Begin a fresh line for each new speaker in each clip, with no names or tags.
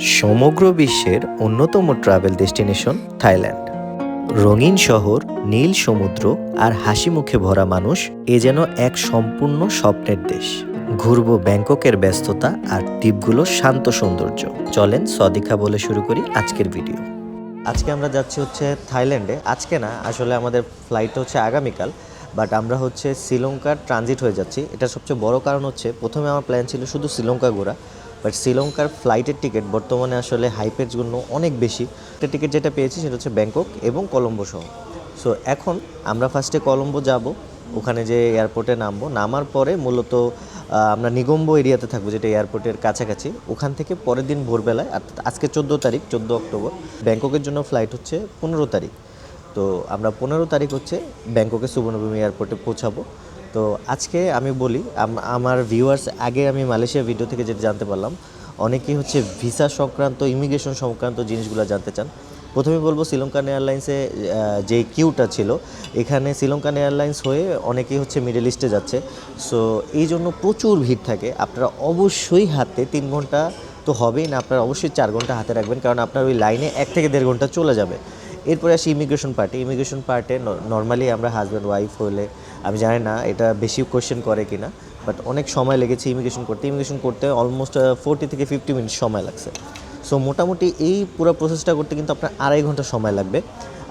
সমগ্র বিশ্বের অন্যতম ট্রাভেল ডেস্টিনেশন থাইল্যান্ড রঙিন শহর, নীল সমুদ্র আর হাসি মুখে ভরা মানুষ এ যেন এক সম্পূর্ণ স্বপ্নের দেশ। ঘুরবো ব্যাংককের ব্যস্ততা আর দ্বীপগুলোর শান্ত সৌন্দর্য। চলেন সদিকা বলে শুরু করি আজকের ভিডিও আজকে আমরা যাচ্ছি হচ্ছে থাইল্যান্ডে আজকে না, আসলে আমাদের ফ্লাইট হচ্ছে আগামীকাল বাট আমরা হচ্ছে শ্রীলঙ্কার ট্রানজিট হয়ে যাচ্ছি। এটা সবচেয়ে বড় কারণ হচ্ছে, প্রথমে আমার প্ল্যান ছিল শুধু শ্রীলঙ্কা ঘোরা বাট শ্রীলঙ্কার ফ্লাইটের টিকিট বর্তমানে আসলে হাইপের জন্য অনেক বেশি। টিকিট যেটা পেয়েছি সেটা হচ্ছে ব্যাংকক এবং কলম্বো সহ। সো এখন আমরা ফার্স্টে কলম্বো যাব, ওখানে যে এয়ারপোর্টে নামবো। নামার পরে মূলত আমরা নিগম্বো এরিয়াতে থাকব, যেটা এয়ারপোর্টের কাছাকাছি। ওখান থেকে পরের দিন ভোরবেলায় আজকে চোদ্দ তারিখ, চোদ্দ অক্টোবর ব্যাংককের জন্য ফ্লাইট হচ্ছে পনেরো তারিখ। তো আমরা পনেরো তারিখ হচ্ছে ব্যাংককে সুবর্ণভূমি এয়ারপোর্টে পৌঁছাবো। তো আজকে আমি বলি আমার ভিউয়ার্স আগে আমি মালয়েশিয়া ভিডিও থেকে যেটা জানতে পারলাম, অনেকেই হচ্ছে ভিসা সংক্রান্ত ইমিগ্রেশন সংক্রান্ত জিনিসগুলো জানতে চান। প্রথমে বলব শ্রীলঙ্কান এয়ারলাইন্সে যে কিউটা ছিল, এখানে শ্রীলঙ্কান এয়ারলাইন্স হয়ে অনেকেই হচ্ছে মিডল ইস্টে যাচ্ছে। সো এই জন্য প্রচুর ভিড় থাকে। আপনারা অবশ্যই হাতে তিন ঘণ্টা তো হবেই না, আপনারা অবশ্যই চার ঘণ্টা হাতে রাখবেন, কারণ আপনার ওই লাইনে এক থেকে দেড় ঘণ্টা চলে যাবে। এরপরে আসি ইমিগ্রেশন পার্টি ইমিগ্রেশন পার্টে নর্মালি আমরা হাজব্যান্ড ওয়াইফ হলে আমি জানি না এটা বেশি কোয়েশ্চেন করে কিনা বাট অনেক সময় লেগেছে ইমিগ্রেশন করতে। ইমিগ্রেশন করতে অলমোস্ট ফোর্টি থেকে ফিফটি মিনিট সময় লাগছে। সো মোটামুটি এই পুরো প্রসেসটা করতে কিন্তু আপনার আড়াই ঘণ্টা সময় লাগবে।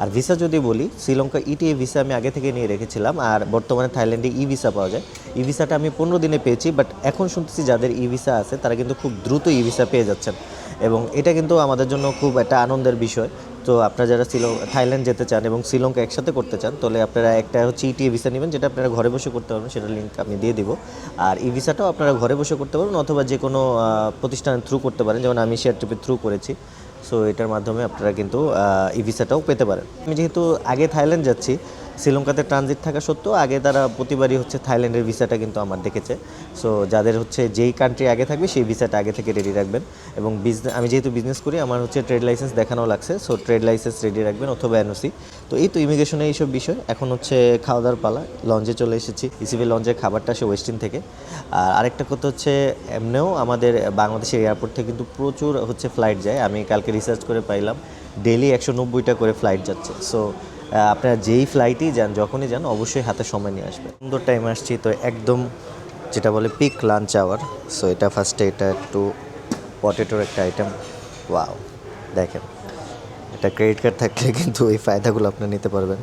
আর ভিসা যদি বলি, শ্রীলঙ্কা ইটিএ ভিসা আমি আগে থেকে নিয়ে রেখেছিলাম, আর বর্তমানে থাইল্যান্ডে ই ভিসা পাওয়া যায়। ই ভিসাটা আমি পনেরো দিনে পেয়েছি বাট এখন শুনতেছি যাদের ই ভিসা আছে, তারা কিন্তু খুব দ্রুত ই ভিসা পেয়ে যাচ্ছেন। এবং এটা কিন্তু আমাদের জন্য খুব একটা আনন্দের বিষয়। তো আপনারা যারা শিলং থাইল্যান্ড যেতে চান এবং শ্রীলঙ্কা একসাথে করতে চান, তাহলে আপনারা একটা হচ্ছে ইটিএ ভিসা নেবেন, যেটা আপনারা ঘরে বসে করতে পারবেন, সেটা লিঙ্ক আমি দিয়ে দিব। আর ই ভিসাটাও আপনারা ঘরে বসে করতে পারবেন অথবা যে কোনো প্রতিষ্ঠানের থ্রু করতে পারেন, যেমন আমি শেয়ার ট্রিপের থ্রু করেছি। সো এটার মাধ্যমে আপনারা কিন্তু ই ভিসাটাও পেতে পারেন। আমি যেহেতু আগে থাইল্যান্ড যাচ্ছি শ্রীলঙ্কাতে ট্রানজিট থাকা সত্ত্বেও আগে তারা প্রতিবারই হচ্ছে থাইল্যান্ডের ভিসাটা কিন্তু আমার দেখেছে। সো যাদের হচ্ছে যেই কান্ট্রি আগে থাকবে, সেই ভিসাটা আগে থেকে রেডি রাখবেন। এবং বিজনেস আমি যেহেতু বিজনেস করি, আমার হচ্ছে ট্রেড লাইসেন্স দেখানো লাগছে। সো ট্রেড লাইসেন্স রেডি রাখবেন অথবা এনওসি তো এই তো ইমিগ্রেশনে এইসব বিষয়। এখন হচ্ছে খাওয়া দাওয়ার পালা। লঞ্চে চলে এসেছি। ইসিবি লঞ্চের খাবারটা আসে ওয়েস্টিন থেকে। আর আরেকটা কথা হচ্ছে, এমনিও আমাদের বাংলাদেশের এয়ারপোর্ট থেকে কিন্তু প্রচুর হচ্ছে ফ্লাইট যায়। আমি কালকে রিসার্চ করে পাইলাম ডেলি একশো নব্বইটা করে ফ্লাইট যাচ্ছে। সো আপনারা যেই ফ্লাইটেই যান যখনই যান অবশ্যই হাতে সময় নিয়ে আসবেন। সুন্দর টাইম আসছি তো একদম যেটা বলে পিক লাঞ্চ আওয়ার সো এটা ফার্স্টে এটা একটু পটেটোর একটা আইটেম ওয়াও দেখেন। এটা ক্রেডিট কার্ড থাকলে কিন্তু এই ফায়দাগুলো আপনি নিতে পারবেন।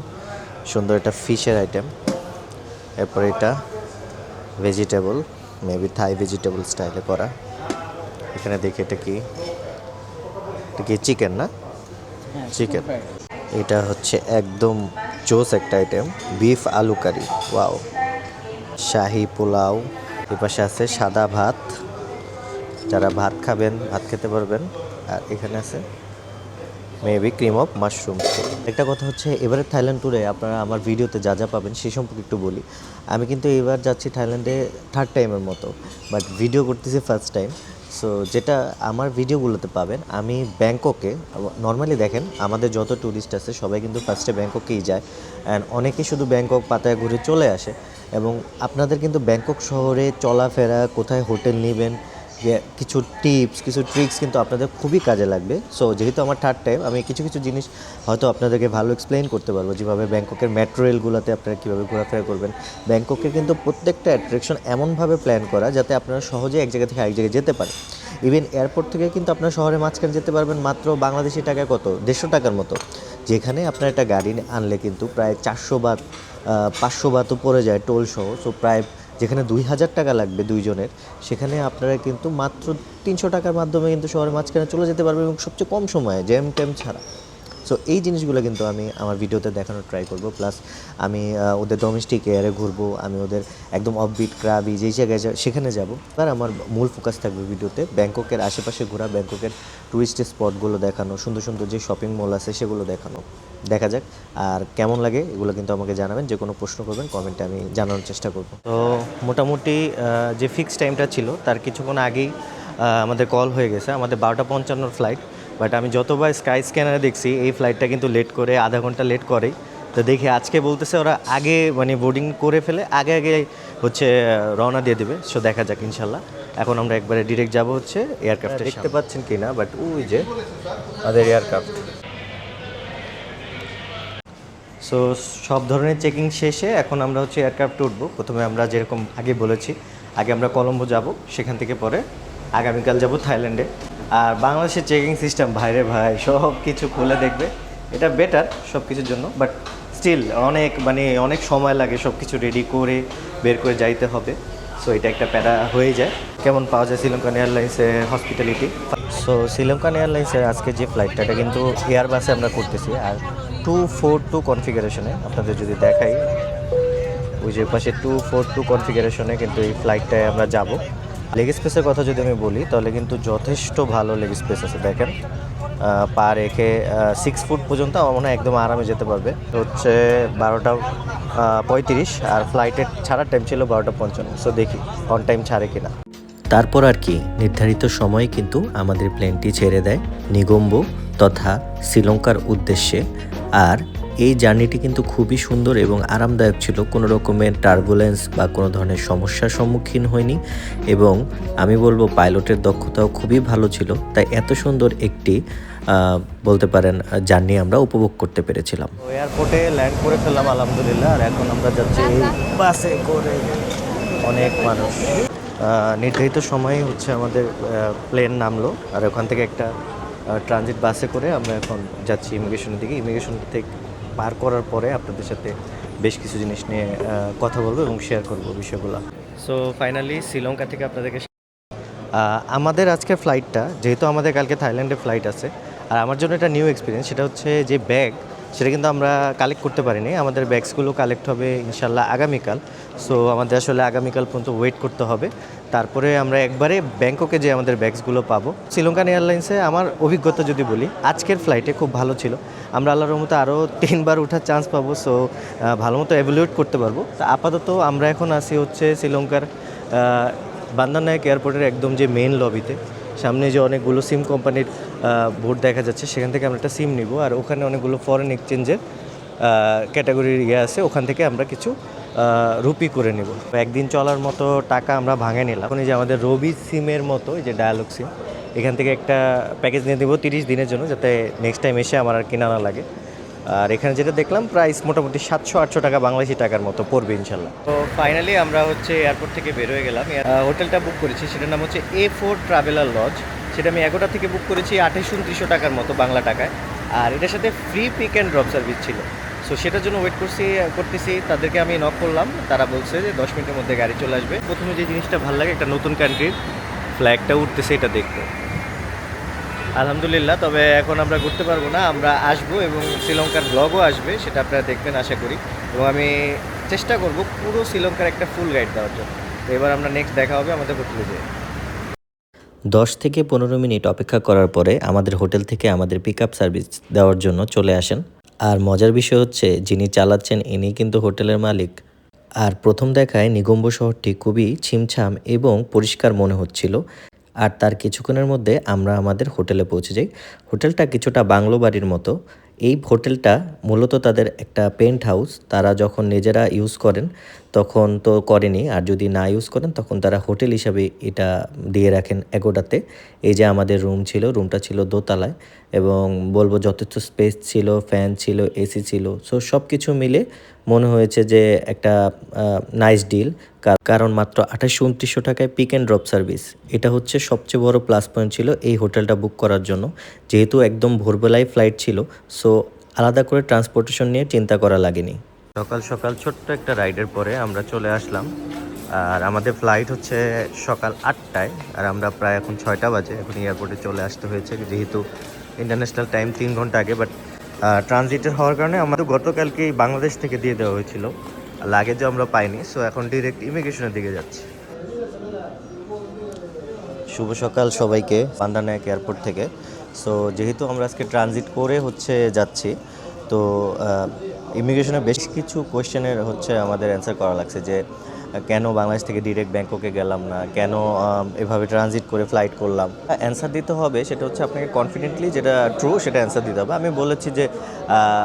সুন্দর একটা ফিশের আইটেম এরপর এটা ভেজিটেবল মেবি থাই ভেজিটেবল স্টাইলে করা। এখানে দেখি এটা কি? এটা কি চিকেন না? চিকেন এটা হচ্ছে একদম জোস একটা আইটেম বিফ আলু কারি ওয়াও শাহি পোলাও এপাশে পাশে আছে সাদা ভাত, যারা ভাত খাবেন, ভাত খেতে পারবেন, আর এখানে আছে মেবি ক্রিম অফ মাশরুম একটা কথা হচ্ছে এবারে থাইল্যান্ড ট্যুরে আপনারা আমার ভিডিওতে যা যা পাবেন সে সম্পর্কে একটু বলি। আমি কিন্তু এবার যাচ্ছি থাইল্যান্ডে থার্ড টাইমের মতো বাট ভিডিও করতেছি ফার্স্ট টাইম সো যেটা আমার ভিডিওগুলোতে পাবেন, আমি ব্যাংককে নর্মালি দেখেন, আমাদের যত ট্যুরিস্ট আছে, সবাই কিন্তু ফার্স্টে ব্যাংককেই যায়। অ্যান্ড অনেকে শুধু ব্যাংকক পাতায় ঘুরে চলে আসে। এবং আপনাদের কিন্তু ব্যাংকক শহরে চলাফেরা, কোথায় হোটেল নেবেন যে কিছু টিপস কিছু ট্রিক্স কিন্তু আপনাদের খুবই কাজে লাগবে। সো যেহেতু আমার থার্ড টাইম আমি কিছু কিছু জিনিস হয়তো আপনাদেরকে ভালো এক্সপ্লেইন করতে পারব। যেভাবে ব্যাংককের মেট্রো রেলগুলোতে আপনারা কীভাবে ঘোরাফেরা করবেন। ব্যাংককের কিন্তু প্রত্যেকটা অ্যাট্রাকশন এমনভাবে প্ল্যান করা যাতে আপনারা সহজে এক জায়গা থেকে আরেক জায়গায় যেতে পারেন। ইভেন এয়ারপোর্ট থেকে কিন্তু আপনার শহরে মাঝখানে যেতে পারবেন মাত্র বাংলাদেশি টাকায় কত? দেড়শো টাকার মতো। যেখানে আপনার একটা গাড়ি আনলে কিন্তু প্রায় চারশো বাত পাঁচশো বাতও পড়ে যায় টোল সহ। সো প্রায় যেখানে দুই হাজার টাকা লাগবে দুইজনের, সেখানে আপনারা কিন্তু মাত্র তিনশো টাকার মাধ্যমে কিন্তু শহরের মাঝখানে চলে যেতে পারবেন এবং সবচেয়ে কম সময়ে জ্যাম ট্যাম ছাড়া। সো এই জিনিসগুলো কিন্তু আমি আমার ভিডিওতে দেখানোর ট্রাই করব। প্লাস আমি ওদের ডোমেস্টিক এয়ারে ঘুরবো, আমি ওদের একদম অফবিট ক্রাবি যেই জায়গায় সেখানে যাব। আর আমার মূল ফোকাস থাকবে ভিডিওতে ব্যাংককের আশেপাশে ঘোরা, ব্যাংককের টুরিস্ট স্পটগুলো দেখানো, সুন্দর সুন্দর যে শপিং মল আছে সেগুলো দেখানো। দেখা যাক, আর কেমন লাগে এগুলো কিন্তু আমাকে জানাবেন, যে কোনো প্রশ্ন করবেন কমেন্টে আমি জানানোর চেষ্টা করব। তো, মোটামুটি যে ফিক্স টাইমটা ছিল, তার কিছুক্ষণ আগেই আমাদের কল হয়ে গেছে, আমাদের বারোটা পঞ্চান্নর ফ্লাইট বাট আমি যতবার স্কাই স্ক্যানারে দেখছি এই ফ্লাইটটা কিন্তু লেট করে আধা ঘণ্টা লেট করেই। তো দেখি আজকে বলতেছে ওরা আগে মানে বোর্ডিং করে ফেলে আগে আগে হচ্ছে রওনা দিয়ে দেবে। সো দেখা যাক ইনশাল্লাহ।
এখন আমরা একবারে ডিরেক্ট যাব হচ্ছে এয়ারক্রাফটে দেখতে পাচ্ছেন কি না বাট ওই যে আমাদের এয়ারক্রাফ্ট সো সব ধরনের চেকিং শেষে এখন আমরা হচ্ছে এয়ারক্রাফটে উঠবো। প্রথমে আমরা যেরকম আগে বলেছি আগে আমরা কলম্বো যাব সেখান থেকে পরে আগামীকাল যাব থাইল্যান্ডে। আর বাংলাদেশের চেকিং সিস্টেম ভাইরে ভাই, সব কিছু খুলে দেখবে। এটা বেটার সব কিছুর জন্য বাট স্টিল অনেক মানে অনেক সময় লাগে সব কিছু রেডি করে বের করে যাইতে হবে। সো এটা একটা প্যারা হয়ে যায়। কেমন পাওয়া যায় শ্রীলঙ্কান এয়ারলাইন্সের হসপিটালিটি সো শ্রীলঙ্কান এয়ারলাইন্সের আজকে যে ফ্লাইটটা এটা কিন্তু এয়ার বাসে আমরা করতেছি। আর টু ফোর টু কনফিগারেশনে আপনাদের যদি দেখাই, ওই যে পাশে টু ফোর টু কনফিগারেশনে কিন্তু এই ফ্লাইটটায় আমরা যাব। লেগ স্পেসের কথা যদি আমি বলি, তাহলে কিন্তু যথেষ্ট ভালো লেগ স্পেস আছে, দেখেন। পা রেখে সিক্স ফুট পর্যন্ত আমার মনে হয় একদম আরামে যেতে পারবে। হচ্ছে বারোটা পঁয়ত্রিশ, আর ফ্লাইটের ছাড়ার টাইম ছিল বারোটা পঞ্চান্ন। সো দেখি অন টাইম ছাড়ে কিনা। তারপর আর কি, নির্ধারিত সময়ে কিন্তু আমাদের প্লেনটি ছেড়ে দেয় নিগম্ব তথা শ্রীলঙ্কার উদ্দেশ্যে। আর এই জার্নিটি কিন্তু খুবই সুন্দর এবং আরামদায়ক ছিল। কোনো রকমের টার্বুলেন্স বা কোনো ধরনের সমস্যার সম্মুখীন হয়নি এবং আমি বলব পাইলটের দক্ষতাও খুবই ভালো ছিল। তাই এত সুন্দর একটি বলতে পারেন, জার্নি আমরা উপভোগ করতে পেরেছিলাম। এয়ারপোর্টে ল্যান্ড করে ফেললাম, আলহামদুলিল্লাহ। আর এখন আমরা যাচ্ছি বাসে করে। অনেক মানুষ। নির্ধারিত সময়ে হচ্ছে আমাদের প্লেন নামলো। আর ওখান থেকে একটা ট্রানজিট বাসে করে আমরা এখন যাচ্ছি ইমিগ্রেশনের দিকে। ইমিগ্রেশন থেকে পার করার পরে আপনাদের সাথে বেশ কিছু জিনিস নিয়ে কথা বলব এবং শেয়ার করব বিষয়গুলো। সো ফাইনালি শ্রীলঙ্কা থেকে আপনাদেরকে আমাদের আজকে ফ্লাইটটা যেহেতু আমাদের কালকে থাইল্যান্ডে ফ্লাইট আছে আর আমার জন্য এটা নিউ এক্সপিরিয়েন্স সেটা হচ্ছে যে ব্যাগ সেটা কিন্তু আমরা কালেক্ট করতে পারিনি। আমাদের ব্যাগসগুলো কালেক্ট হবে ইনশাল্লাহ আগামীকাল। সো আমাদের আসলে আগামীকাল পর্যন্ত ওয়েট করতে হবে। তারপরে আমরা একবারে ব্যাংককে যে আমাদের ব্যাগসগুলো পাবো। শ্রীলঙ্কান এয়ারলাইন্সে আমার অভিজ্ঞতা যদি বলি আজকের ফ্লাইটে খুব ভালো ছিল। আমরা আল্লাহর রহমতে আরও তিনবার ওঠার চান্স পাবো সো ভালো মতো অ্যাভুলেট করতে পারব। তা আপাতত আমরা এখন আসি হচ্ছে শ্রীলঙ্কার আহ, বান্দারনায়ক এয়ারপোর্টের একদম যে মেইন লবিতে সামনে যে অনেকগুলো সিম কোম্পানির বোর্ড দেখা যাচ্ছে সেখান থেকে আমরা একটা সিম নিব। আর ওখানে অনেকগুলো ফরেন এক্সচেঞ্জের ক্যাটাগরির ইয়ে আছে ওখান থেকে আমরা কিছু রুপি করে নেব। একদিন চলার মতো টাকা আমরা ভাঙে নিলাম। এই যে আমাদের রবি সিমের মতো, এই যে ডায়ালগ সিম এখান থেকে একটা প্যাকেজ নিয়ে দেবো তিরিশ দিনের জন্য, যাতে নেক্সট টাইম এসে আমার আর কেনা না লাগে। আর এখানে যেটা দেখলাম প্রাইস মোটামুটি সাতশো, আটশো টাকা বাংলাদেশি টাকার মতো পড়বে, ইনশাল্লাহ। তো ফাইনালি আমরা হচ্ছে এয়ারপোর্ট থেকে বের হয়ে গেলাম। হোটেলটা বুক করেছি, সেটার নাম হচ্ছে এ ফোর ট্রাভেলার লজ সেটা আমি এগারোটা থেকে বুক করেছি আঠাশ উনত্রিশশো টাকার মতো বাংলা টাকায়। আর এটার সাথে free pick and drop service ছিল। সো সেটার জন্য ওয়েট করছি, করতেছি। তাদেরকে আমি নক করলাম। তারা বলছে যে, দশ মিনিটের মধ্যে গাড়ি চলে আসবে। প্রথমে যে জিনিসটা ভালো লাগে, একটা নতুন কান্ট্রির ফ্ল্যাগটা উঠতেছে, এটা দেখতে। আলহামদুলিল্লাহ, তবে এখন আমরা ঘুরতে পারব না। আমরা আসব এবং শ্রীলঙ্কার ব্লগও আসবে, সেটা আপনারা দেখবেন, আশা করি। এবং আমি চেষ্টা করব পুরো শ্রীলঙ্কার একটা ফুল গাইড দেওয়ার জন্য। তো এবার আমরা নেক্সট দেখা হবে আমাদের হোটেলে যেয়ে। দশ থেকে পনেরো মিনিট অপেক্ষা করার পরে আমাদের হোটেল থেকে আমাদের পিক আপ সার্ভিস দেওয়ার জন্য চলে আসেন আর মজার বিষয় হচ্ছে, যিনি চালাচ্ছেন ইনি কিন্তু হোটেলের মালিক। আর প্রথম দেখায় নিগম্ব শহরটি খুবই ছিমছাম এবং পরিষ্কার মনে হচ্ছিল। আর তার কিছুক্ষণের মধ্যে আমরা আমাদের হোটেলে পৌঁছে যাই। হোটেলটা কিছুটা বাংলো বাড়ির মতো। এই হোটেলটা মূলত তাদের একটা পেন্ট হাউস। তারা যখন নিজেরা ইউজ করেন তখন তো করেনি। আর যদি না ইউজ করেন, তখন তারা হোটেল হিসাবে এটা দিয়ে রাখেন এগোটাতে। এই যে আমাদের রুম ছিল রুমটা ছিল দোতলায় এবং বলব যথেষ্ট স্পেস ছিল ফ্যান ছিল এসি ছিল। সো সব কিছু মিলে মনে হয়েছে যে একটা নাইস ডিল কারণ মাত্র আঠাশশো উনত্রিশশো টাকায় পিক অ্যান্ড ড্রপ সার্ভিস এটা হচ্ছে সবচেয়ে বড় প্লাস পয়েন্ট ছিল এই হোটেলটা বুক করার জন্য। যেহেতু একদম ভোরবেলায় ফ্লাইট ছিল সো আলাদা করে ট্রান্সপোর্টেশন নিয়ে চিন্তা করা লাগেনি। সকাল সকাল ছোট্ট একটা রাইডের পরে আমরা চলে আসলাম। আর আমাদের ফ্লাইট হচ্ছে সকাল আটটায়, আর আমরা প্রায় এখন ছয়টা বাজে, এখন এয়ারপোর্টে চলে আসতে হয়েছে। যেহেতু ইন্টারন্যাশনাল টাইম তিন ঘণ্টা আগে বাট ট্রানজিটের হওয়ার কারণে আমাদের গতকালকেই বাংলাদেশ থেকে দিয়ে দেওয়া হয়েছিল। লাগেজও আমরা পাইনি সো এখন ডিরেক্ট ইমিগ্রেশনের দিকে যাচ্ছি। শুভ সকাল সবাইকে পান্দানায়ক এয়ারপোর্ট থেকে। সো যেহেতু আমরা আজকে ট্রানজিট করে হচ্ছে যাচ্ছি, তো ইমিগ্রেশনে বেশ কিছু কোয়েশ্চেনের হচ্ছে আমাদের অ্যান্সার করা লাগছে যে, কেন বাংলাদেশ থেকে ডিরেক্ট ব্যাংককে গেলাম না? কেন এভাবে ট্রানজিট করে ফ্লাইট করলাম? অ্যান্সার দিতে হবে সেটা হচ্ছে আপনাকে কনফিডেন্টলি যেটা ট্রু সেটা অ্যান্সার দিতে হবে। আমি বলেছি যে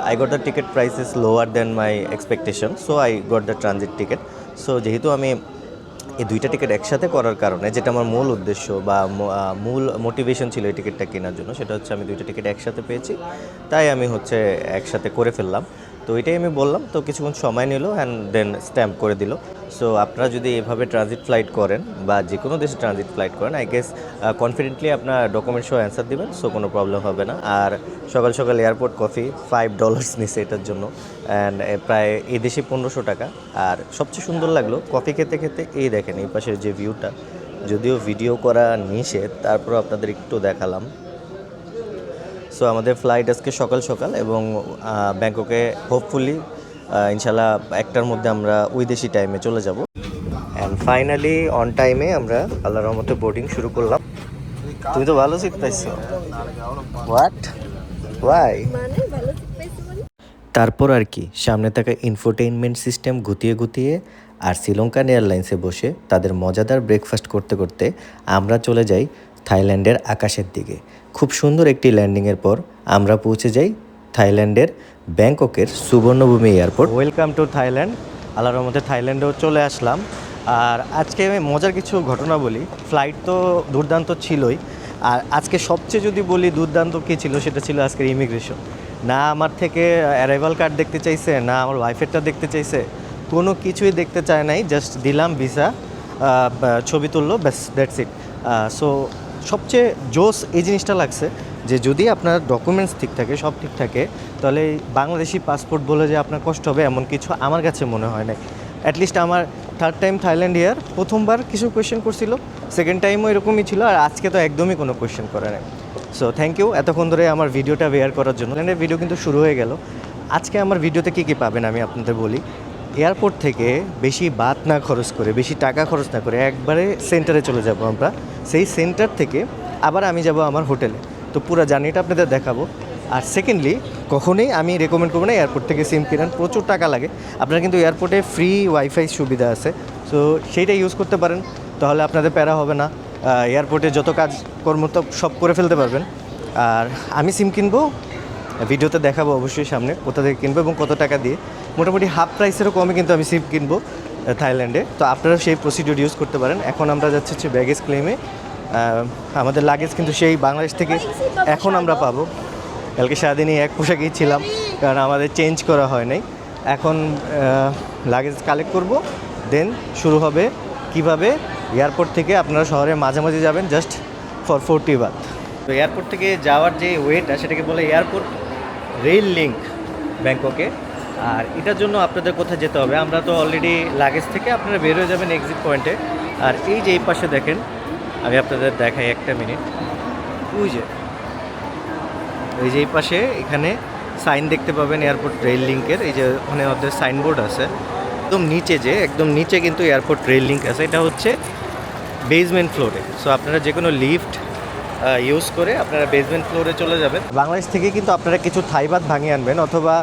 I got the ticket price is lower than my expectation so I got the transit ticket so যেহেতু আমি এই দুইটা টিকিট একসাথে করার কারণে, যেটা আমার মূল উদ্দেশ্য বা মূল মোটিভেশন ছিল এই টিকিটটা কেনার জন্য, সেটা হচ্ছে আমি দুইটা টিকিট একসাথে পেয়েছি, তাই আমি হচ্ছে একসাথে করে ফেললাম। তো এটাই আমি বললাম। তো কিছুক্ষণ সময় নিল অ্যান্ড দেন স্ট্যাম্প করে দিল। সো আপনারা যদি এভাবে ট্রানজিট ফ্লাইট করেন বা যে কোনো দেশে ট্রানজিট ফ্লাইট করেন আই গেস কনফিডেন্টলি আপনার ডকুমেন্ট সহ অ্যান্সার দিবেন সো কোনো প্রবলেম হবে না। আর সকাল সকাল এয়ারপোর্ট কফি ফাইভ ডলার্স নিছে এটার জন্য। অ্যান্ড প্রায় এই দেশে পনেরোশো টাকা। আর সবচেয়ে সুন্দর লাগল কফি খেতে খেতে এই দেখেন, এই পাশের যে ভিউটা যদিও ভিডিও করা নিষেধ তারপর আপনাদের একটু দেখালাম। সো আমাদের ফ্লাইট আজকে সকাল সকাল এবং ব্যাংককে হোপফুলি ইনশাল্লাহ একটার মধ্যে আমরা ওই দেশি টাইমে চলে যাব। অ্যান্ড ফাইনালি অন টাইমে আমরা আল্লাহর রহমতে বোর্ডিং শুরু করলাম। তুমি তো ভালো সিট পাইছো। হোয়াট ওয়াই তারপর আর কি, সামনে থাকা ইনফোটেইনমেন্ট সিস্টেম গুতিয়ে গুতিয়ে আর শ্রীলঙ্কান এয়ারলাইন্সে বসে তাদের মজাদার ব্রেকফাস্ট করতে করতে আমরা চলে যাই থাইল্যান্ডের আকাশের দিকে। খুব সুন্দর একটি ল্যান্ডিংয়ের পর আমরা পৌঁছে যাই থাইল্যান্ডের ব্যাংককের Suvarnabhumi airport. Welcome to Thailand আল্লাহর রহমতে থাইল্যান্ডেও চলে আসলাম। আর আজকে আমি মজার কিছু ঘটনা বলি। ফ্লাইট তো দুর্দান্ত ছিলই। আর আজকে সবচেয়ে যদি বলি দুর্দান্ত কী ছিল, সেটা ছিল আজকের ইমিগ্রেশন না আমার থেকে অ্যারাইভাল কার্ড দেখতে চাইছে, না আমার ওয়াইফেরটা দেখতে চাইছে। কোনো কিছুই দেখতে চায় নাই জাস্ট দিলাম ভিসা ছবি তুললো, ব্যাস দ্যাটস ইট সো সবচেয়ে জোস এই জিনিসটা লাগছে যে যদি আপনার ডকুমেন্টস ঠিক থাকে, সব ঠিক থাকে, তাহলে বাংলাদেশি পাসপোর্ট বলে যে আপনার কষ্ট হবে এমন কিছু আমার কাছে মনে হয় না অ্যাটলিস্ট আমার থার্ড টাইম থাইল্যান্ড ইয়ার প্রথমবার কিছু কোয়েশ্চেন করছিল সেকেন্ড টাইমও এরকমই ছিল, আর আজকে তো একদমই কোনো কোয়েশ্চেন করে নাই। সো থ্যাংক ইউ এতক্ষণ ধরে আমার ভিডিওটা বেয়ার করার জন্য। ভিডিও কিন্তু শুরু হয়ে গেল। আজকে আমার ভিডিওতে কী কী পাবেন আমি আপনাদের বলি। এয়ারপোর্ট থেকে বেশি বাদ না খরচ করে, বেশি টাকা খরচ না করে একবারে সেন্টারে চলে যাব আমরা। সেই সেন্টার থেকে আবার আমি যাব আমার হোটেলে। তো পুরো জার্নিটা আপনাদের দেখাবো। আর সেকেন্ডলি কখনোই আমি রেকমেন্ড করব না এয়ারপোর্ট থেকে সিম কিনেন প্রচুর টাকা লাগে। আপনারা কিন্তু এয়ারপোর্টে ফ্রি ওয়াইফাই সুবিধা আছে। সো সেইটা ইউজ করতে পারেন। তাহলে আপনাদের প্যারা হবে না। এয়ারপোর্টে যত কাজ কর্ম তো সব করে ফেলতে পারবেন। আর আমি সিম কিনবো, ভিডিওতে দেখাবো অবশ্যই সামনে কোথা থেকে কিনবো এবং কত টাকা দিয়ে। মোটামুটি হাফ প্রাইসেরও কমে কিন্তু আমি সিম কিনবো থাইল্যান্ডে। তো আপনারা সেই প্রসিডিউর ইউজ করতে পারেন। এখন আমরা যাচ্ছি হচ্ছে ব্যাগেজ ক্লেমে আমাদের লাগেজ কিন্তু সেই বাংলাদেশ থেকে এখন আমরা পাবো। কালকে সারাদিনই এক পোশাকেই ছিলাম কারণ আমাদের চেঞ্জ করা হয় নাই। এখন লাগেজ কালেক্ট করব দেন শুরু হবে কীভাবে? এয়ারপোর্ট থেকে আপনারা শহরের মাঝামাঝি যাবেন জাস্ট ফর ফোরটি বাদ তো এয়ারপোর্ট থেকে যাওয়ার যে ওয়েটা সেটাকে বলে এয়ারপোর্ট রেল লিঙ্ক ব্যাংককে। আর এটার জন্য আপনাদের কোথায় যেতে হবে? আমরা তো অলরেডি লাগেজ থেকে আপনারা বের হয়ে যাবেন এক্সিট পয়েন্টে আর এই যে এই পাশে দেখেন, আমি আপনাদের দেখাই একটা মিনিট ওই যে, এই যে এই পাশে এখানে সাইন দেখতে পাবেন এয়ারপোর্ট রেল লিঙ্কের এই যে ওখানে ওদের সাইনবোর্ড আছে। একদম নিচে যে, একদম নিচে কিন্তু এয়ারপোর্ট রেল লিঙ্ক আছে। এটা হচ্ছে বেসমেন্ট ফ্লোরে সো আপনারা যে কোনো লিফট ইউজ করে আপনারা বেসমেন্ট ফ্লোরে চলে যাবেন। বাংলাদেশ থেকে কিন্তু আপনারা কিছু থাইবাদ ভাঙিয়ে আনবেন অথবা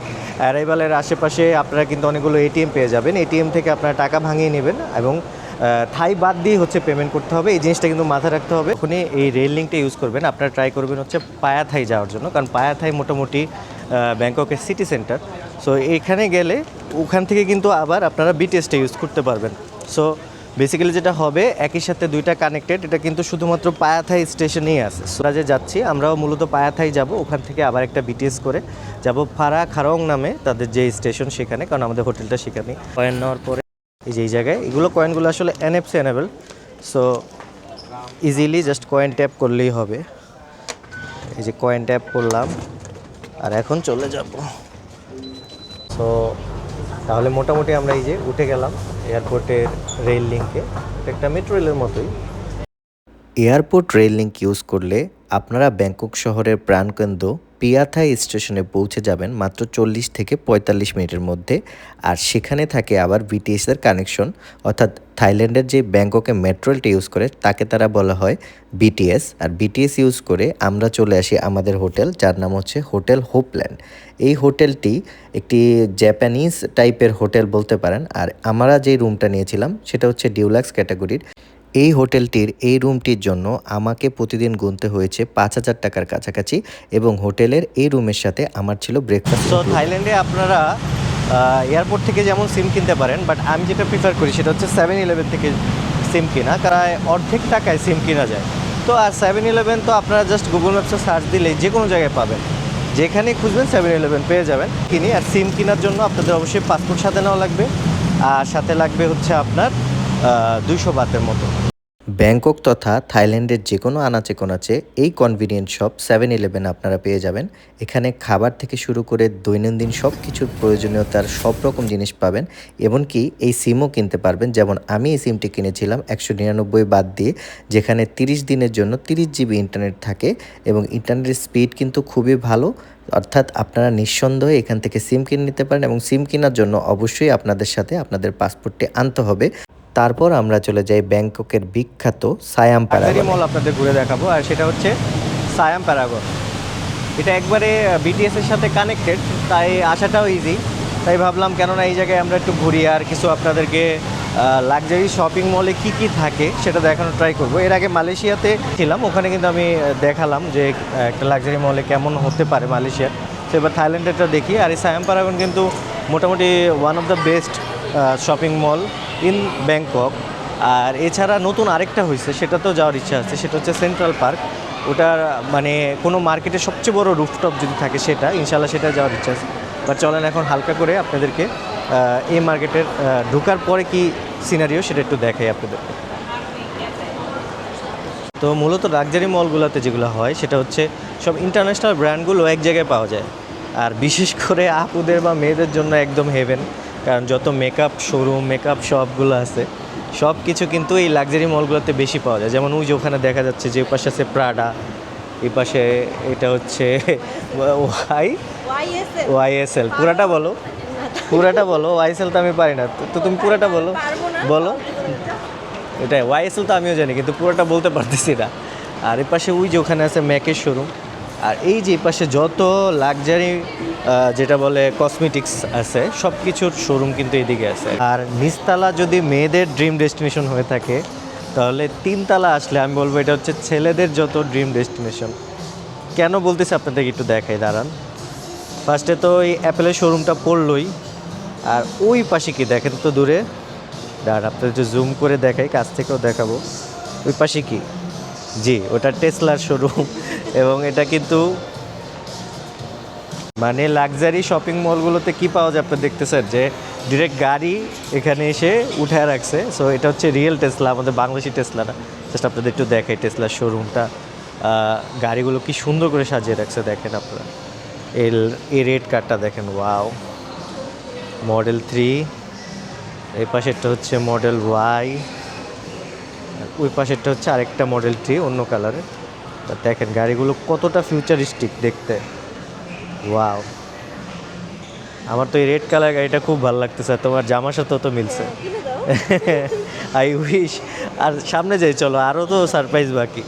অ্যারাইভালের আশেপাশে আপনারা কিন্তু অনেকগুলো এটিএম পেয়ে যাবেন। এটিএম থেকে আপনারা টাকা ভাঙিয়ে নেবেন এবং থাই বাদ দিয়ে হচ্ছে পেমেন্ট করতে হবে। এই জিনিসটা কিন্তু মাথায় রাখতে হবে। ওখানে এই রেল লিঙ্কটা ইউজ করবেন। আপনারা ট্রাই করবেন হচ্ছে পায়া থাই যাওয়ার জন্য। কারণ পায়া থাই মোটামুটি ব্যাংককের সিটি সেন্টার সো এইখানে গেলে ওখান থেকে কিন্তু আবার আপনারা বিটিএসটা ইউজ করতে পারবেন। সো বেসিক্যালি যেটা হবে, একই সাথে দুইটা কানেক্টেড এটা কিন্তু শুধুমাত্র পায়াথাই স্টেশনেই আছে। সুরাজে যাচ্ছি, আমরাও মূলত পায়াথাই যাব, ওখান থেকে আবার একটা বিটিএস করে যাব ফারা খারং নামে তাদের যে স্টেশন সেখানে, কারণ আমাদের হোটেলটা সেখানে কয়েন নেওয়ার পরে, এই যে এই জায়গায়, এগুলো কয়েনগুলো আসলে NFC enable so easily just coin tap করলেই হবে। এই যে কয়েন ট্যাপ করলাম, আর এখন চলে যাব। সো তাহলে মোটামুটি আমরা এই যে উঠে গেলাম। এয়ারপোর্টের রেল লিঙ্কে একটা মেট্রো রেলের মতোই। এয়ারপোর্ট রেল লিঙ্ক ইউজ করলে আপনারা ব্যাংকক শহরের প্রাণকেন্দ্র পিয়াথাই স্টেশনে পৌঁছে যাবেন মাত্র চল্লিশ থেকে পঁয়তাল্লিশ মিনিটের মধ্যে। আর সেখানে থাকে আবার বিটিএসের কানেকশন অর্থাৎ থাইল্যান্ডের যে ব্যাংককে মেট্রোলটা ইউজ করে, তাকে তারা বলা হয় বিটিএস আর বিটিএস ইউজ করে আমরা চলে আসি আমাদের হোটেল, যার নাম হচ্ছে হোটেল হোপল্যান্ড। এই হোটেলটি একটি জ্যাপানিজ টাইপের হোটেল বলতে পারেন। আর আমরা যে রুমটা নিয়েছিলাম, সেটা হচ্ছে ডিউলাক্স ক্যাটাগরির এই হোটেলটির এই রুমটির জন্য আমাকে প্রতিদিন গুনতে হয়েছে পাঁচ হাজার টাকার কাছাকাছি এবং হোটেলের এই রুমের সাথে আমার ছিল ব্রেকফাস্ট তো থাইল্যান্ডে আপনারা এয়ারপোর্ট থেকে যেমন সিম কিনতে পারেন বাট আমি যেটা প্রিফার করি সেটা হচ্ছে সেভেন ইলেভেন থেকে সিম কিনা প্রায় অর্ধেক টাকায় সিম কিনা যায়। তো আর সেভেন ইলেভেন তো আপনারা জাস্ট গুগল ম্যাপসে সার্চ দিলেই যে কোনো জায়গায় পাবেন। যেখানে খুঁজবেন সেভেন ইলেভেন পেয়ে যাবেন। কিনি আর সিম কেনার জন্য আপনাদের অবশ্যই পাসপোর্ট সাথে নেওয়া লাগবে। আর সাথে লাগবে হচ্ছে আপনার দুইশো বাতের মতো। ব্যাংকক তথা থাইল্যান্ডের যে কোনো আনাচে কোনাচে এই কনভিনিয়েন্ট শপ সেভেন ইলেভেন আপনারা পেয়ে যাবেন। এখানে খাবার থেকে শুরু করে দৈনন্দিন সব কিছুর প্রয়োজনীয়তার সব রকম জিনিস পাবেন, এমনকি এই সিমও কিনতে পারবেন। যেমন আমি এই সিমটি কিনেছিলাম একশো নিরানব্বই বাদ দিয়ে, যেখানে তিরিশ দিনের জন্য তিরিশ জিবি ইন্টারনেট থাকে এবং ইন্টারনেটের স্পিড কিন্তু খুবই ভালো। অর্থাৎ আপনারা নিঃসন্দেহে এখান থেকে সিম কিনে নিতে পারেন এবং সিম কেনার জন্য অবশ্যই আপনাদের সাথে আপনাদের পাসপোর্টটি আনতে হবে। তারপর আমরা চলে যাই ব্যাংককের বিখ্যাত সায়াম প্যারাগন মল আপনাদের ঘুরে দেখাবো আর সেটা হচ্ছে সায়াম প্যারাগন এটা একবারে বিটিএস এর সাথে কানেক্টেড তাই আসাটাও ইজি তাই ভাবলাম কেননা এই জায়গায় আমরা একটু ঘুরি আর কিছু আপনাদেরকে লাক্সারি শপিং মলে কি কি থাকে সেটা দেখানোর ট্রাই করব। এর আগে মালয়েশিয়াতে ছিলাম ওখানে কিন্তু আমি দেখালাম যে একটা লাক্সারি মলে কেমন হতে পারে মালয়েশিয়া তো এবার থাইল্যান্ডেরটা দেখি আর এই সায়াম প্যারাগন কিন্তু মোটামুটি one of the best shopping mall in Bangkok আর এছাড়া নতুন আরেকটা হয়েছে সেটা তো যাওয়ার ইচ্ছা আছে, সেটা হচ্ছে সেন্ট্রাল পার্ক ওটার মানে কোনো মার্কেটে সবচেয়ে বড় রুফটপ যদি থাকে সেটা ইনশাল্লাহ সেটা যাওয়ার ইচ্ছা আছে। বাট চলেন এখন হালকা করে আপনাদেরকে এই মার্কেটের ঢোকার পরে কি সিনারিও সেটা একটু দেখাই আপনাদেরকে। তো মূলত লাক্সারি মলগুলোতে যেগুলো হয়, সেটা হচ্ছে সব ইন্টারন্যাশনাল ব্র্যান্ডগুলো এক জায়গায় পাওয়া যায়। আর বিশেষ করে আপুদের বা মেয়েদের জন্য একদম হেভেন কারণ যত মেকআপ শোরুম মেকআপ শপগুলো আছে সব কিছু কিন্তু এই লাক্সারি মলগুলোতে বেশি পাওয়া যায়। যেমন ওই যে ওখানে দেখা যাচ্ছে যে পাশে আছে প্রাডা এই পাশে এটা হচ্ছে ওয়াই ওয়াইএসএল পুরাটা বলো। পুরাটা বলো ওয়াইএসএল তো আমি পারি না। তো- তো তুমি পুরাটা বলো। বলো। এটাই ওয়াইএসএল তো আমিও জানি কিন্তু পুরোটা বলতে পারতেছি না। আর এর পাশে ওই যে ওখানে আছে ম্যাকের শোরুম আর এই যে পাশে যত লাক্সারি যেটা বলে কসমেটিক্স আছে সব কিছুর শোরুম কিন্তু এদিকে আছে। আর নিচতলা যদি মেয়েদের ড্রিম ডেস্টিনেশন হয়ে থাকে, তাহলে তিনতলা আসলে আমি বলব এটা হচ্ছে ছেলেদের যত ড্রিম ডেস্টিনেশন কেন বলতেছি আপনাদেরকে একটু দেখাই, দাঁড়ান। ফার্স্টে তো ওই অ্যাপেলের শোরুমটা পড়লই। আর ওই পাশে কি দেখেন তো দূরে? দাঁড়ান, আপনাদের জুম করে দেখাই, কাছ থেকেও দেখাবো। ওই পাশে কি? জি, ওটা টেসলার শোরুম। এবং এটা কিন্তু মানে লাক্সারি শপিং মলগুলোতে কি পাওয়া যায় আপনি দেখতেছেন যে ডিরেক্ট গাড়ি এখানে এসে উঠায় রাখছে। সো এটা হচ্ছে রিয়েল টেসলা আমাদের বাংলাদেশি টেসলা না। জাস্ট আপনাদের একটু দেখাই টেসলার শোরুমটা। গাড়িগুলো কি সুন্দর করে সাজিয়ে রাখছে, দেখেন আপনারা। এই এই রেড কারটা দেখেন ওয়াও মডেল থ্রি এই পাশেরটা হচ্ছে মডেল ওয়াই ওই পাশেরটা হচ্ছে আরেকটা মডেল ট্রি অন্য কালারের তা দেখেন গাড়িগুলো কতটা ফিউচারিস্টিক দেখতে। ওয়াও আমার তো এই রেড কালার গাড়িটা খুব ভালো লাগতেছে আর তোমার জামার সাথেও তো মিলছে। আই উইশ আর সামনে যাই চলো আরও তো সারপ্রাইজ বাকি।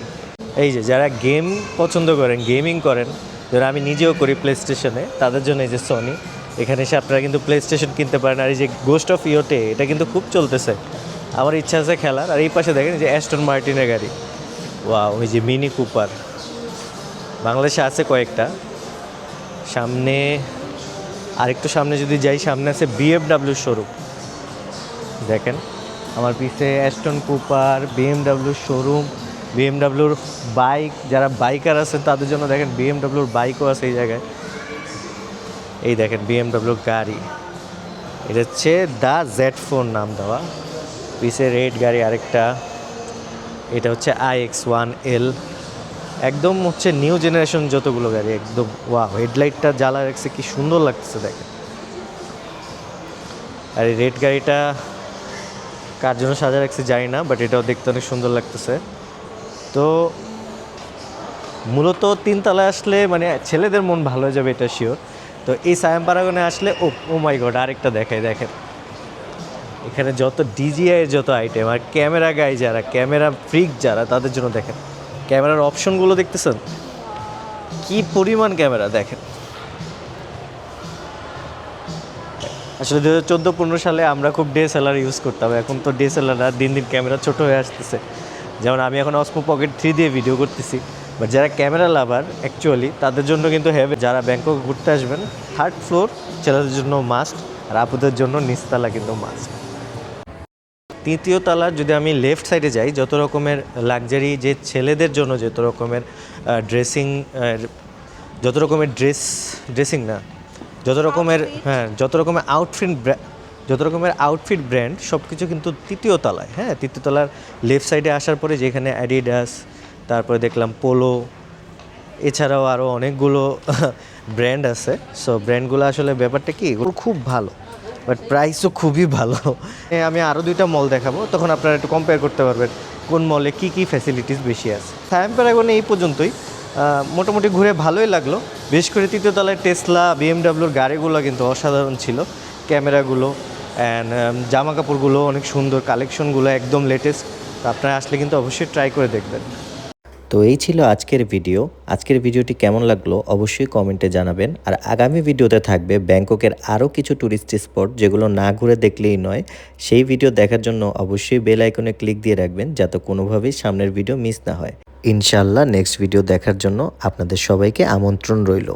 এই যে যারা গেম পছন্দ করেন গেমিং করেন যারা আমি নিজেও করি প্লে স্টেশনে তাদের জন্য এই যে সনি এখানে এসে আপনারা কিন্তু প্লে স্টেশন কিনতে পারেন। আর এই যে গোস্ট অফ ইয়োটে এটা কিন্তু খুব চলতেছে। আমার ইচ্ছা আছে খেলার, আর এই পাশে দেখেন যে অ্যাস্টন মার্টিনের গাড়ি। ওয়া ওই যে মিনি কুপার বাংলাদেশে আছে কয়েকটা। সামনে, আরেকটু সামনে যদি যাই, সামনে আছে বিএফডাব্লিউ শোরুম দেখেন, আমার পিছে অ্যাস্টন কুপার বিএমডাব্লিউ শোরুম বিএমডাব্লিউর বাইক যারা বাইকার আছে তাদের জন্য দেখেন বিএমডাব্লিউর বাইকও আছে এই জায়গায়। এই দেখেন বিএমডাব্লিউর গাড়ি। এটা হচ্ছে দ্য জেড ফোর নাম দেওয়া। পিছে রেড গাড়ি আরেকটা। এটা হচ্ছে আই এক্স ওয়ান এল। একদম হচ্ছে নিউ জেনারেশন যতগুলো গাড়ি, একদম ওয়া হেডলাইটটা জ্বালা রাখছে, কি সুন্দর লাগতেছে দেখেন আর এই রেড গাড়িটা কার জন্য সাজা রাখছে জানি না বাট এটাও দেখতে অনেক সুন্দর লাগতেছে। তো মূলত তিনতলায় আসলে মানে ছেলেদের মন ভালো হয়ে যাবে, এটা শিওর তো এই সায়াম পারাগনে আসলে, ও ও মাই গড আরেকটা দেখায় দেখেন। এখানে যত ডিজিআই যত আইটেম আর ক্যামেরা গাই যারা ক্যামেরা ফ্রিক যারা, তাদের জন্য দেখেন। ক্যামেরার অপশনগুলো দেখতেছেন? কি পরিমাণ ক্যামেরা দেখেন। আসলে দু হাজার পনেরো সালে আমরা খুব ডিএসএলআর ইউজ করতাম, এখন তো ডিএসএলআর দিন দিন ক্যামেরা ছোট হয়ে আসতেছে। যেমন আমি এখন অসমো পকেট থ্রি দিয়ে ভিডিও করতেছি বাট যারা ক্যামেরা লাভার অ্যাকচুয়ালি তাদের জন্য কিন্তু হেভে যারা ব্যাংকক ঘুরতে আসবেন থার্ড ফ্লোর ছেলেদের জন্য মাস্ট আর আপুদের জন্য নিচতলা কিন্তু মাস্ট তৃতীয় তলার যদি আমি লেফট সাইডে যাই যত রকমের লাক্সারি যে ছেলেদের জন্য যত রকমের ড্রেসিং যত রকমের ড্রেস ড্রেসিং না যত রকমের হ্যাঁ যত রকমের আউটফিট যত রকমের আউটফিট ব্র্যান্ড সব কিছু কিন্তু তৃতীয় তলায় হ্যাঁ তৃতীয় তলার লেফট সাইডে আসার পরে যেখানে অ্যাডিডাস তারপরে দেখলাম পোলো এছাড়াও আরও অনেকগুলো ব্র্যান্ড আছে। সো ব্র্যান্ডগুলো আসলে ব্যাপারটা কি? এগুলো খুব ভালো। বাট প্রাইসও খুবই ভালো। আমি আরও দুইটা মল দেখাবো, তখন আপনারা একটু কম্পেয়ার করতে পারবেন কোন মলে কি কি ফ্যাসিলিটিস বেশি আছে। সায়াম প্যারাগনে এই পর্যন্তই। মোটামুটি ঘুরে ভালোই লাগল। বিশেষ করে তৃতীয় তলায় টেসলা বিএমডাব্লিউর গাড়িগুলো কিন্তু অসাধারণ ছিল। ক্যামেরাগুলো অ্যান্ড জামা কাপড়গুলো অনেক সুন্দর কালেকশনগুলো একদম লেটেস্ট আপনারা আসলে কিন্তু অবশ্যই ট্রাই করে দেখবেন। তো এই ছিল আজকের ভিডিও। আজকের ভিডিওটি কেমন লাগল অবশ্যই কমেন্টে জানাবেন। আর আগামী ভিডিওতে থাকবে ব্যাংককের আরও কিছু ট্যুরিস্ট স্পট যেগুলো না ঘুরে দেখলেই নয়। সেই ভিডিও দেখার জন্য অবশ্যই বেল আইকনে ক্লিক দিয়ে রাখবেন যাতে কোনোভাবেই সামনের ভিডিও মিস না হয়। ইনশাল্লাহ নেক্সট ভিডিও দেখার জন্য আপনাদের সবাইকে আমন্ত্রণ রইল।